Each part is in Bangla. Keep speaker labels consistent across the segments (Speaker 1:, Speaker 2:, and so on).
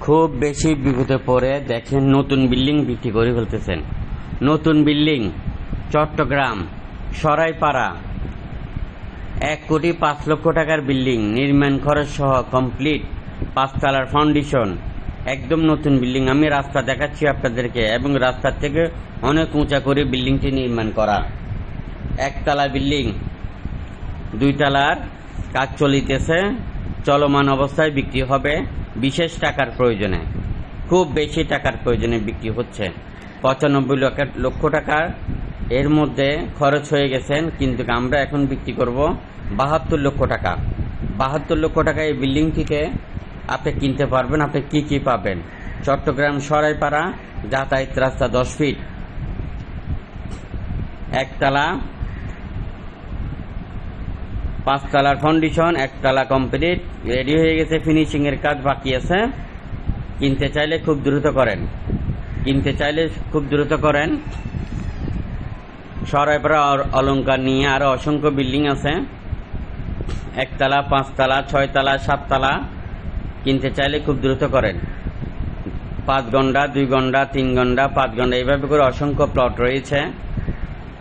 Speaker 1: খুব বেশি বিপদে পড়ে দেখেন নতুন বিল্ডিং বিক্রি করে ফেলতেছেন। নতুন বিল্ডিং, চট্টগ্রাম, সরাইপাড়া। এক কোটি পাঁচ লক্ষ টাকার বিল্ডিং, নির্মাণ খরচ সহ কমপ্লিট পাঁচতলার ফাউন্ডেশন একদম নতুন বিল্ডিং। আমি রাস্তা দেখাচ্ছি আপনাদেরকে এবং রাস্তার থেকে অনেক উঁচা করে বিল্ডিংটি নির্মাণ করা। একতলা বিল্ডিং দুই তলার কাজ চলিতেছে। চলমান অবস্থায় বিক্রি হবে বিশেষ টাকার প্রয়োজনে। খুব বেশি টাকার প্রয়োজনে বিক্রি হচ্ছে। পঁচানব্বই লক্ষ টাকার এর মধ্যে খরচ হয়ে গেছেন, কিন্তু আমরা এখন বিক্রি করব বাহাত্তর লক্ষ টাকা। বাহাত্তর লক্ষ টাকা এই বিল্ডিংটিতে আপনি কিনতে পারবেন, আপনি কি কি পাবেন? চট্টগ্রাম সরাইপাড়া যাতায়াত রাস্তা দশ ফিট। একতলা পাঁচতলার ফাউন্ডেশন একতলা কমপ্লিট রেডি হয়ে গেছে ফিনিশিং এর কাজ বাকি আছে। কিনতে চাইলে খুব দ্রুত করেন। কিনতে চাইলে খুব দ্রুত করেন। সরাইপাড়া অলংকার নিয়ে আরও অসংখ্য বিল্ডিং আছে। একতলা, পাঁচতলা, ছয়তলা, সাততলা, কিনতে চাইলে খুব দ্রুত করেন। পাঁচ ঘণ্টা, দুই ঘণ্টা, তিন ঘণ্টা, পাঁচ ঘণ্টা, এইভাবে করে অসংখ্য প্লট রয়েছে।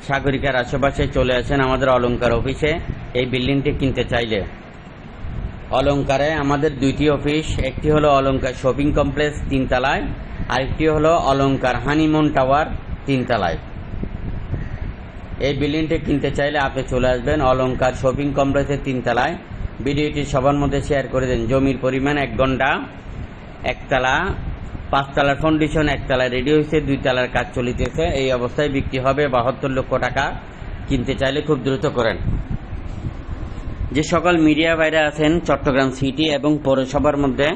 Speaker 1: সাগরিকার আশেপাশে চলে আসেন আমাদের অলংকার অফিসে এই বিল্ডিংটি কিনতে চাইলে। অলংকারে আমাদের দুইটি অফিস, একটি হলো অলংকার শপিং কমপ্লেক্স তিনতলায়, আরেকটি হলো অলংকার হানিমুন টাওয়ার তিনতলায়। এই বিল্ডিংটি কিনতে চাইলে আপনি চলে আসবেন অলংকার শপিং কমপ্লেক্সের তিনতলায়। ভিডিওটি সবার মধ্যে শেয়ার করে দেন। জমির পরিমাণ এক ঘণ্টা, একতলা, পাঁচতলার ফাউন্ডেশন একতলায় রেডি হয়েছে দুই তলার কাজ চলিতেছে। এই অবস্থায় বিক্রি হবে বাহাত্তর লক্ষ টাকা। কিনতে চাইলে খুব দ্রুত করেন। যে সকল মিডিয়া বাইরে আছেন চট্টগ্রাম সিটি এবং পৌরসভার মধ্যে,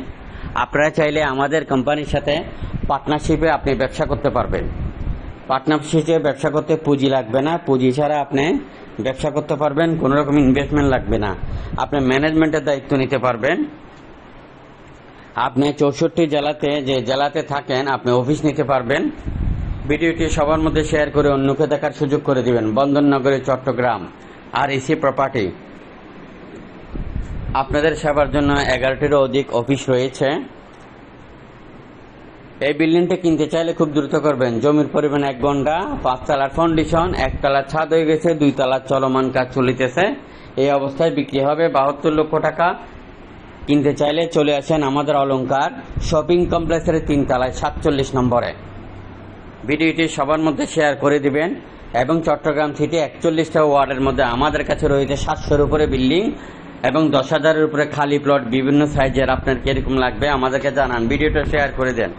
Speaker 1: আপনারা চাইলে আমাদের কোম্পানির সাথে পার্টনারশিপে আপনি ব্যবসা করতে পারবেন। পার্টনারশিপে ব্যবসা করতে পুঁজি লাগবে না। পুঁজি ছাড়া আপনি ব্যবসা করতে পারবেন, কোনো রকম ইনভেস্টমেন্ট লাগবে না। আপনি ম্যানেজমেন্টের দায়িত্ব নিতে পারবেন। আপনি চৌষট্টি জেলাতে, যে জেলাতে থাকেন, আপনি অফিস নিতে পারবেন। ভিডিওটি সবার মধ্যে শেয়ার করে অন্যকে দেখার সুযোগ করে দিবেন। বন্দরনগরে, চট্টগ্রাম, আর এসি প্রপার্টি আপনাদের সেবার জন্য এগারোটিরও অধিক অফিস রয়েছে। এই বিল্ডিংটা কিনতে চাইলে খুব দ্রুত করবেন। জমির পরিমাণ এক ঘণ্টা, পাঁচতলার ফাউন্ডেশন একতলার ছাদ হয়ে গেছে দুই তলার চলমান কাজ চলিতেছে। এই অবস্থায় বিক্রি হবে বাহাত্তর লক্ষ টাকা। কিনতে চাইলে চলে আসেন আমাদের অলংকার শপিং কমপ্লেক্সের তিন তলায় সাতচল্লিশ নম্বরে। ভিডিওটি সবার মধ্যে শেয়ার করে দিবেন এবং চট্টগ্রাম সিটি একচল্লিশটা ওয়ার্ডের মধ্যে আমাদের কাছে রয়েছে সাতশোর উপরে বিল্ডিং। এবং দশ হাজারের উপরে খালি প্লট বিভিন্ন সাইজের আপনার কীরকম লাগবে আমাদেরকে জানান। ভিডিওটা শেয়ার করে দেন।